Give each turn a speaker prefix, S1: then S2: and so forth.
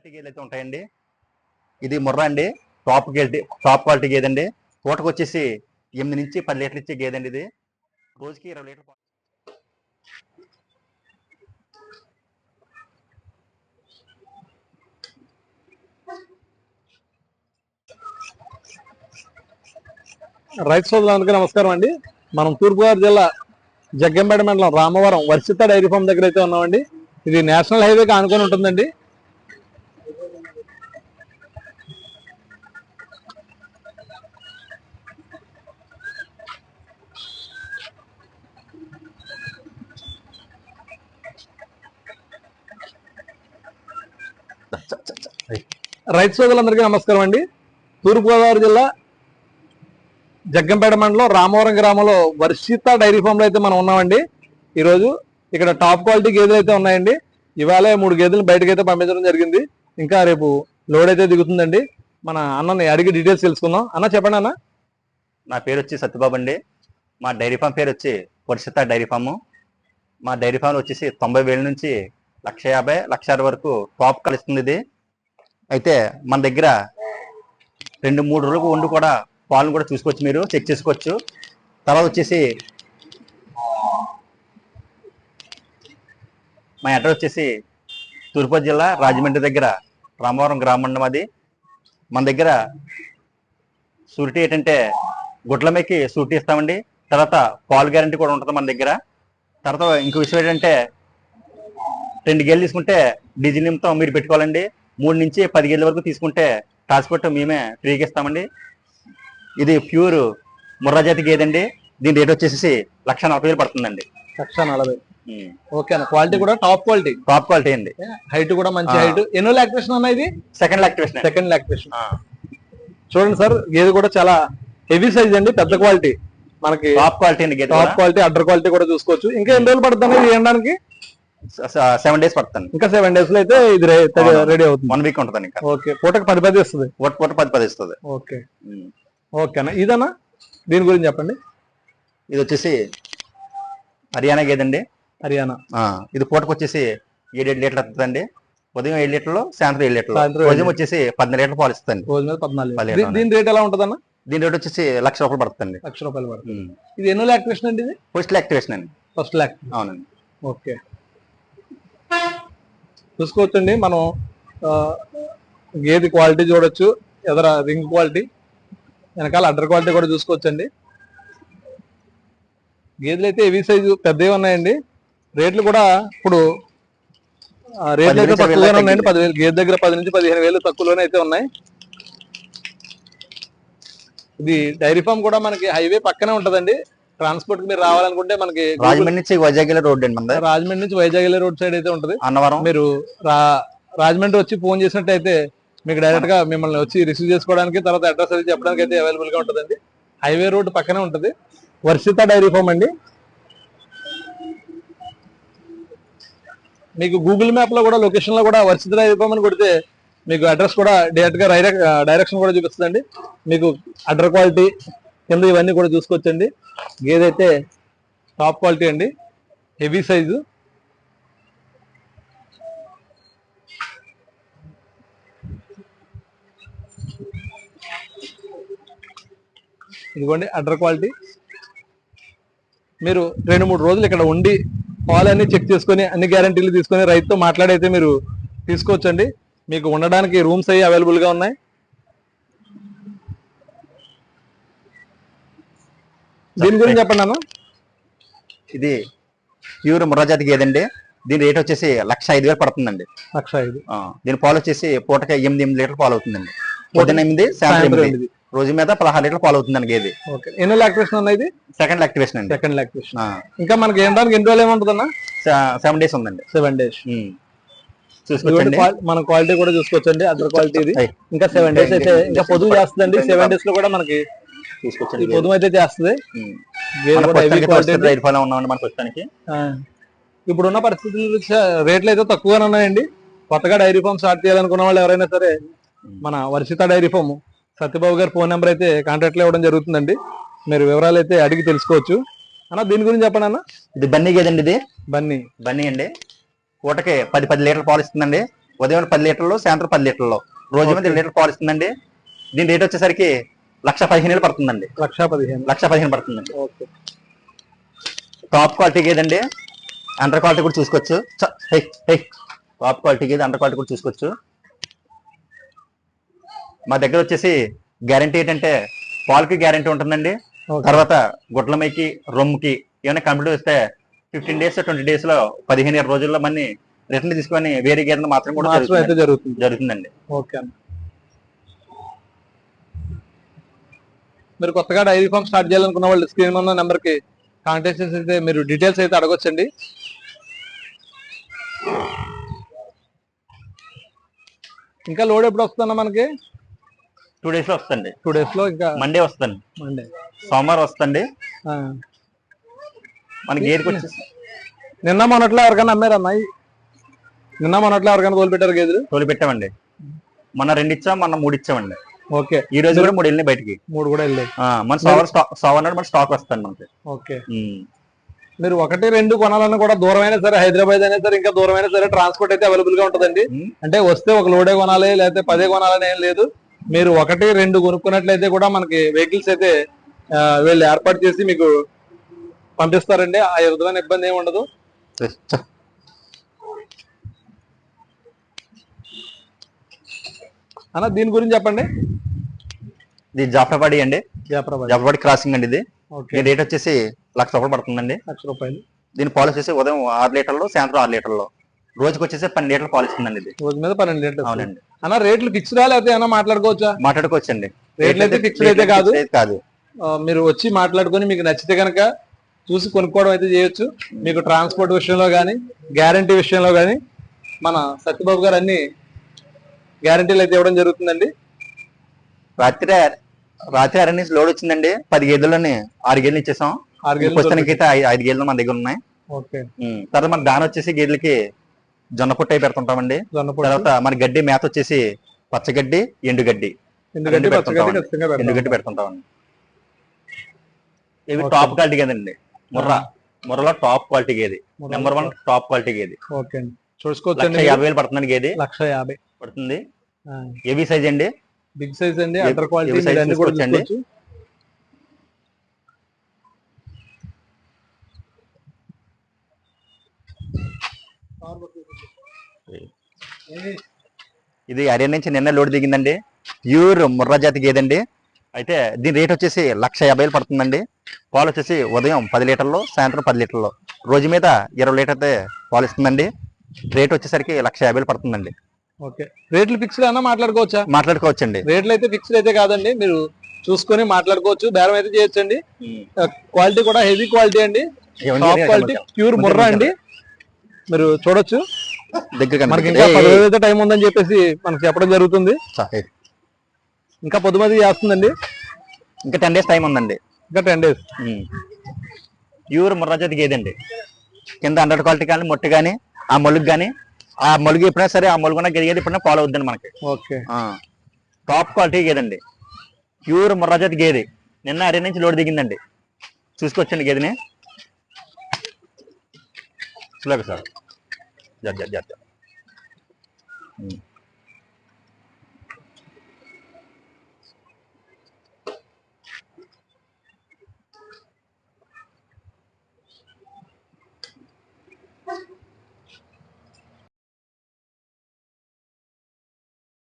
S1: Quality గేదెలు అయితే ఉంటాయండి. ఇది ముర్రా అండి. టాప్ గేదె టాప్ క్వాలిటీ గేదె అండి. పూటకు వచ్చేసి ఎనిమిది నుంచి పది లీటర్లు ఇచ్చే గేదె అండి ఇది. రోజుకి ఇరవై లీటర్లు
S2: రైతు సోదరులందరికీ నమస్కారం అండి. మనం తూర్పుగోదావరి జిల్లా జగ్గంపేట మండలం రామవరం వర్షిత డైరీ ఫామ్ దగ్గర అయితే ఉన్నామండి. ఇది నేషనల్ హైవేకి ఆనుకొని ఉంటుందండి. రైతు సోదరులందరికీ నమస్కారం అండి. తూర్పుగోదావరి జిల్లా జగ్గంపేట మండలం రామవరం గ్రామంలో వర్షిత డైరీ ఫామ్లో అయితే మనం ఉన్నామండి. ఈరోజు ఇక్కడ టాప్ క్వాలిటీ గేదెలు అయితే ఉన్నాయండి. ఇవాళ మూడు గేదెలు బయటకు అయితే పంపించడం జరిగింది. ఇంకా రేపు లోడ్ అయితే దిగుతుందండి. మన అన్నని అడిగి డీటెయిల్స్ తెలుసుకుందాం. అన్న చెప్పండి అన్న.
S1: నా పేరు వచ్చి సత్యబాబు అండి. మా డైరీ ఫామ్ పేరు వచ్చి వర్షిత డైరీ ఫాము. మా డైరీ ఫామ్ వచ్చేసి తొంభై వేల నుంచి లక్ష యాభై లక్ష అరవై వరకు టాప్ కలుస్తుంది ఇది. అయితే మన దగ్గర రెండు మూడు రోజులకు వండు కూడా పాలను కూడా చూసుకోవచ్చు మీరు చెక్ చేసుకోవచ్చు. తర్వాత వచ్చేసి మా అడ్రస్ వచ్చేసి తూర్పు జిల్లా రాజమండ్రి దగ్గర రామవరం గ్రామం అది. మన దగ్గర సూరిటీ ఏంటంటే గుడ్ల షూరిటీ ఇస్తామండి. తర్వాత పాలు గ్యారంటీ కూడా ఉంటుంది మన దగ్గర. తర్వాత ఇంకో విషయం ఏంటంటే రెండు గేలు తీసుకుంటే డీజిల్ నిమిత్తం మీరు పెట్టుకోవాలండి. మూడు నుంచి పది గేల వరకు తీసుకుంటే ట్రాన్స్పోర్ట్ మేమే ఫ్రీగా ఇస్తామండి. ఇది ప్యూర్ ముర్రా జాతి గేదండి దీని రేట్ వచ్చేసి లక్ష నలభై వేలు పడుతుందండి.
S2: లక్ష నలభై. ఓకే అన్న. క్వాలిటీ కూడా టాప్ క్వాలిటీ.
S1: టాప్ క్వాలిటీ అండి.
S2: హైట్ కూడా మంచి. హైట్. ఎన్నో లాక్టేషన్ అన్న ఇది?
S1: Second activation
S2: second lactation. చూడండి సార్ గేదె కూడా చాలా హెవీ సైజ్ అండి పెద్ద క్వాలిటీ. మనకి
S1: టాప్ క్వాలిటీ అండి గేదె
S2: టాప్ క్వాలిటీ అడ్డర్ క్వాలిటీ కూడా చూసుకోవచ్చు. ఇంకా ఎన్ని రోజులు పడుతుంది ఇది వేయడానికి
S1: సెవెన్ డేస్ పడుతుంది.
S2: ఇంకా సెవెన్ డేస్లో అయితే ఇది. రెడీ అవుతుంది.
S1: వన్ వీక్ ఉంటుంది ఇంకా.
S2: ఓకే. పూటకి పది పది వస్తుంది.
S1: పూట పూట పది పది ఇస్తుంది
S2: ఓకే. ఓకేనా ఇదన్నా? దీని గురించి చెప్పండి.
S1: ఇది వచ్చేసి హర్యానా గేదండి.
S2: హర్యానా.
S1: ఇది పూటకు వచ్చేసి ఏడేడు లీటర్లు వస్తుందండి. ఉదయం ఏడు లీటర్లు సాయంత్రం ఏడు లీటర్లు. ఉదయం. వచ్చేసి పద్దెనిమిది లీటర్లు పాలు ఇస్తుంది
S2: రోజు మీద పద్నాలుగు దీని రేట్ ఎలా ఉంటుందన్న?
S1: దీని రేట్ వచ్చేసి లక్ష రూపాయలు పడుతుంది
S2: లక్ష రూపాయలు పడుతుంది. ఇది ఎన్నో లాక్టేషన్ అండి ఇది?
S1: పోస్ట్ యాక్టివేషన్ అండి.
S2: ఫస్ట్ లాక్
S1: అవునండి.
S2: ఓకే. చూసుకోవచ్చండి. మనం గేదె క్వాలిటీ చూడొచ్చు ఎదర రింగ్ క్వాలిటీ వెనకాల అడ్డర్ క్వాలిటీ కూడా చూసుకోవచ్చండి. గేదెలు అయితే హెవీ సైజు పెద్దవి ఉన్నాయండి. రేట్లు కూడా ఇప్పుడు రేట్లు అయితే తక్కువగానే ఉన్నాయండి. పదివేలు గేదె దగ్గర పది నుంచి పదిహేను వేలు తక్కువలోనే అయితే ఉన్నాయి. ఇది డైరీ ఫామ్ కూడా మనకి హైవే పక్కనే ఉంటదండి. ట్రాన్స్పోర్ట్ మీరు రావాలనుకుంటే మనకి
S1: రాజమండ్రి నుంచి వైజాగ్ రోడ్ అండి మనది.
S2: రాజమండ్రి నుంచి వైజాగ్ రోడ్ సైడ్ అయితే ఉంటది.
S1: అన్నవరం.
S2: మీరు రా రాజమండ్రి వచ్చి ఫోన్ చేసినట్టయితే మీకు డైరెక్ట్గా మిమ్మల్ని వచ్చి రిసీవ్ చేసుకోవడానికి తర్వాత అడ్రస్ అది చెప్పడానికి అయితే అవైలబుల్గా ఉంటుందండి. హైవే రోడ్ పక్కనే ఉంటది. వర్షిత డైరీ ఫామ్ అండి. మీకు గూగుల్ మ్యాప్లో కూడా లొకేషన్లో కూడా వర్షిత డైరీ ఫామ్ అని కొడితే మీకు అడ్రస్ కూడా డైరెక్ట్గా డైరెక్షన్ కూడా చూపిస్తుందండి. మీకు అడ్డర్ క్వాలిటీ కింద ఇవన్నీ కూడా చూసుకోవచ్చండి. గేదైతే టాప్ క్వాలిటీ అండి. Heavy size. ఇదిగోండి అడ్డర్ క్వాలిటీ. మీరు రెండు మూడు రోజులు ఇక్కడ ఉండి పాలన్నీ చెక్ చేసుకొని అన్ని గ్యారంటీలు తీసుకొని రైతుతో మాట్లాడైతే మీరు తీసుకోవచ్చండి. మీకు ఉండడానికి రూమ్స్ అవి అవైలబుల్గా ఉన్నాయి. దీని గురించి చెప్పండి అన్న.
S1: ఇది ప్యూర్ ముర్రా జాతి గేదండి దీని రేట్ వచ్చేసి లక్ష ఐదు వేలు పడుతుందండి.
S2: లక్ష ఐదు.
S1: దీని పాలు వచ్చేసి పూటకి ఎనిమిది ఎనిమిది లీటర్లు పాలు అవుతుందండి. పొద్దున్న ఎనిమిది సాయంత్రం
S2: సాయంత్రం
S1: ఎనిమిది. రోజు మీద పదహారు లీటర్లు పాలు అవుతుందండి గేది.
S2: ఎన్నో లాక్టేషన్ అన్న ఇది?
S1: సెకండ్ యాక్టివేషన్ అండి.
S2: సెకండ్ లాక్టేషన్ ఇంకా మనకి ఏంటానికి ఎన్ని రోజులు ఏముంటుందన్న
S1: సెవెన్ డేస్ ఉందండి.
S2: సెవెన్ డేస్ మన క్వాలిటీ కూడా చూసుకోవచ్చండి అదర్ క్వాలిటీ ఇది. ఇంకా సెవెన్ డేస్ అయితే ఇంకా పొదువు చేస్తుందండి. సెవెన్ డేస్లో కూడా మనకి
S1: చూసుకోవచ్చండి
S2: పొదువు అయితే చేస్తుంది.
S1: ఫలం ఉన్నామండి మన ప్రస్తుతానికి.
S2: ఇప్పుడున్న పరిస్థితులు రేట్లు అయితే తక్కువగానే ఉన్నాయండి. కొత్తగా డైరీ ఫామ్ స్టార్ట్ చేయాలనుకున్న వాళ్ళు ఎవరైనా సరే మన వర్షిత డైరీ ఫామ్ సత్యబాబు గారి ఫోన్ నెంబర్ అయితే కాంటాక్ట్లో ఇవ్వడం జరుగుతుందండి. మీరు వివరాలు అయితే అడిగి తెలుసుకోవచ్చు. అన్న దీని గురించి చెప్పండి అన్న.
S1: ఇది బన్నీ గేదండి ఇది?
S2: బన్నీ.
S1: బన్నీ అండి. పూటకి పది పది లీటర్ల పాలు ఇస్తుందండి. ఉదయం పది లీటర్లు సాయంత్రం పది లీటర్లు. రోజు మీద రెండు లీటర్ పాలు ఇస్తుందండి. దీని రేట్ వచ్చేసరికి లక్ష పదిహేను వేలు పడుతుందండి.
S2: లక్ష పదిహేను.
S1: లక్ష పదిహేను పడుతుందండి.
S2: ఓకే.
S1: టాప్ క్వాలిటీ గేదండి అండర్ క్వాలిటీ కూడా చూసుకోవచ్చు. చ, హే, హే. టాప్ క్వాలిటీ అండర్ క్వాలిటీ కూడా చూసుకోవచ్చు. మా దగ్గర వచ్చేసి గ్యారంటీ ఏంటంటే పాలకి గ్యారంటీ ఉంటుందండి. తర్వాత గుడ్ల మేకి రొమ్ముకి ఏమైనా కంప్లీట్ వస్తే ఫిఫ్టీన్ డేస్ ట్వంటీ డేస్లో పదిహేను ఇరవై రోజుల్లో మన్ని రిటర్న్ తీసుకొని వేరే గేదెలు మాత్రం కూడా.
S2: జరుగుతుంది.
S1: జరుగుతుందండి.
S2: ఓకే మీరు కొత్తగా డైరీ ఫామ్ స్టార్ట్ చేయాలనుకున్న వాళ్ళు స్క్రీన్ ఉన్న నెంబర్కి కాంటాక్ట్ చేసి అయితే మీరు డీటెయిల్స్ అయితే అడగొచ్చండి. ఇంకా లోడ్ ఎప్పుడు వస్తుందన్న మనకి?
S1: టూ డేస్లో వస్తుంది
S2: టూ డేస్లో ఇంకా
S1: మండే వస్తుంది
S2: మండే
S1: సోమవారం వస్తుంది మన గేదెకి వచ్చేసి
S2: నిన్న మొన్నట్లో ఎవరికైనా అమ్మారన్న నిన్న మొన్నట్లో ఎవరికైనా తోలు పెట్టారు గేదెలు?
S1: తోలు పెట్టామండి మొన్న రెండు ఇచ్చాం మొన్న మూడు ఇచ్చామండి.
S2: ఓకే.
S1: ఈ రోజు కూడా మూడు వెళ్ళినాయి బయటికి?
S2: మూడు కూడా వెళ్ళాయి.
S1: మన సోమవారం స్టాక్ మన స్టాక్ వస్తుంది మనకి.
S2: ఓకే. మీరు ఒకటి రెండు కొనాలన్నా కూడా దూరమైనా సరే హైదరాబాద్ అయినా సరే ఇంకా దూరమైనా సరే ట్రాన్స్పోర్ట్ అయితే అవైలబుల్గా ఉంటుందండి. అంటే వస్తే ఒక లోడే కొనాలి లేకపోతే పదే కొనాలని ఏం లేదు. మీరు ఒకటి రెండు కొనుక్కున్నట్లయితే కూడా మనకి వెహికల్స్ అయితే వీళ్ళు ఏర్పాటు చేసి మీకు పంపిస్తారండి. ఆ విధమైన ఇబ్బంది ఏమి ఉండదు. అన్న దీని గురించి చెప్పండి.
S1: ఇది జాఫ్రాబాడి అండి. జాఫ్రాబాడి క్రాసింగ్ అండి ఇది. దీని రేట్ వచ్చేసి లక్ష రూపాయలు పడుతుందండి.
S2: లక్ష రూపాయలు.
S1: దీని పాలు వచ్చేసి ఉదయం ఆరు లీటర్లు సాయంత్రం ఆరు లీటర్లు. రోజుకి వచ్చేసి పన్నెండు లీటర్లు పాలు ఇస్తుందండి ఇది.
S2: రోజు మీద పన్నెండు లీటర్లు.
S1: అవునండి.
S2: అన్న రేట్లు ఫిక్స్డా లేకపోతే ఏమైనా మాట్లాడుకోవచ్చా?
S1: మాట్లాడుకోవచ్చండి.
S2: రేట్లు అయితే ఫిక్స్డ్ అయితే కాదు.
S1: కాదు.
S2: మీరు వచ్చి మాట్లాడుకొని మీకు నచ్చితే కనుక చూసి కొనుక్కోవడం అయితే చేయొచ్చు. మీకు ట్రాన్స్పోర్ట్ విషయంలో కానీ గ్యారంటీ విషయంలో కానీ మన సత్యబాబు గారు అన్ని గ్యారంటీలు అయితే ఇవ్వడం జరుగుతుందండి.
S1: రాత్రి రాత్రి అరణ్య నుంచి లోడ్ వచ్చిందండి. పది గేదెలని ఆరు గేదెలు ఇచ్చేసాం. ప్రస్తుతానికి అయితే ఐదు గేదెలు మన దగ్గర ఉన్నాయి. తర్వాత మన దాని వచ్చేసి గేదెలకి జొన్న పొట్టు అయి పెడుతుంటామండి. తర్వాత మన గడ్డి మేత వచ్చేసి పచ్చగడ్డి ఎండుగడ్డి. ఎండుగడ్డి పెడుతుంటామండి. ఇవి. టాప్ క్వాలిటీ గేదండి ముర్రా. ముర్రలో top quality గేది. Number one top. Quality గేది.
S2: చూసుకోవచ్చండి
S1: యాభై వేలు పడుతుందండి గేది.
S2: లక్ష యాభై.
S1: పడుతుంది. ఏవి సైజ్ అండి.
S2: బిగ్ సైజ్ అండి అండర్ క్వాలిటీ అన్ని కూడా? చూసుకోవచ్చు.
S1: ఇది హర్యానా నుంచి నిన్న లోడ్ దిగిందండి. ప్యూర్ ముర్రా జాతి గేదండి అయితే దీని రేట్ వచ్చేసి లక్ష యాభై వేలు పడుతుందండి. పాలు వచ్చేసి ఉదయం పది లీటర్లు సాయంత్రం పది లీటర్లు. రోజు మీద ఇరవై లీటర్ అయితే పాలు ఇస్తుందండి. రేట్ వచ్చేసరికి లక్ష యాభై వేలు పడుతుందండి.
S2: ఓకే. రేట్లు ఫిక్స్డ్ అన్నా మాట్లాడుకోవచ్చా?
S1: మాట్లాడుకోవచ్చండి.
S2: రేట్లు అయితే ఫిక్స్డ్ అయితే కాదండి. మీరు చూసుకొని మాట్లాడుకోవచ్చు. బేరం అయితే చేయొచ్చండి. క్వాలిటీ కూడా హెవీ క్వాలిటీ అండి. టాప్ క్వాలిటీ ప్యూర్ ముర్రా అండి. మీరు చూడొచ్చు.
S1: దగ్గర
S2: మనకి ఇంకా అయితే టైం ఉందని చెప్పేసి మనకి చెప్పడం జరుగుతుంది. ఇంకా పొద్దుమది చేస్తుందండి.
S1: ఇంకా టెన్ డేస్ టైం ఉందండి.
S2: ఇంకా టెన్ డేస్
S1: ప్యూర్ ముర్రా జాతి గేదండి కింద హండ్రెడ్ క్వాలిటీ కానీ మొట్టు కానీ ఆ మలుగు కానీ ఆ మలుగు ఎప్పుడైనా సరే ఆ మలుగున గేది ఎప్పుడైనా ఫాలో అవుద్దండి మనకి.
S2: ఓకే.
S1: టాప్ క్వాలిటీ గేదండి. ప్యూర్ ముర్రాజాతి గేది. నిన్న అరే నుంచి లోడ్ దిగిందండి. చూసుకొచ్చండి గేదెని. చూడక సార్. జర్ జర్ జర్.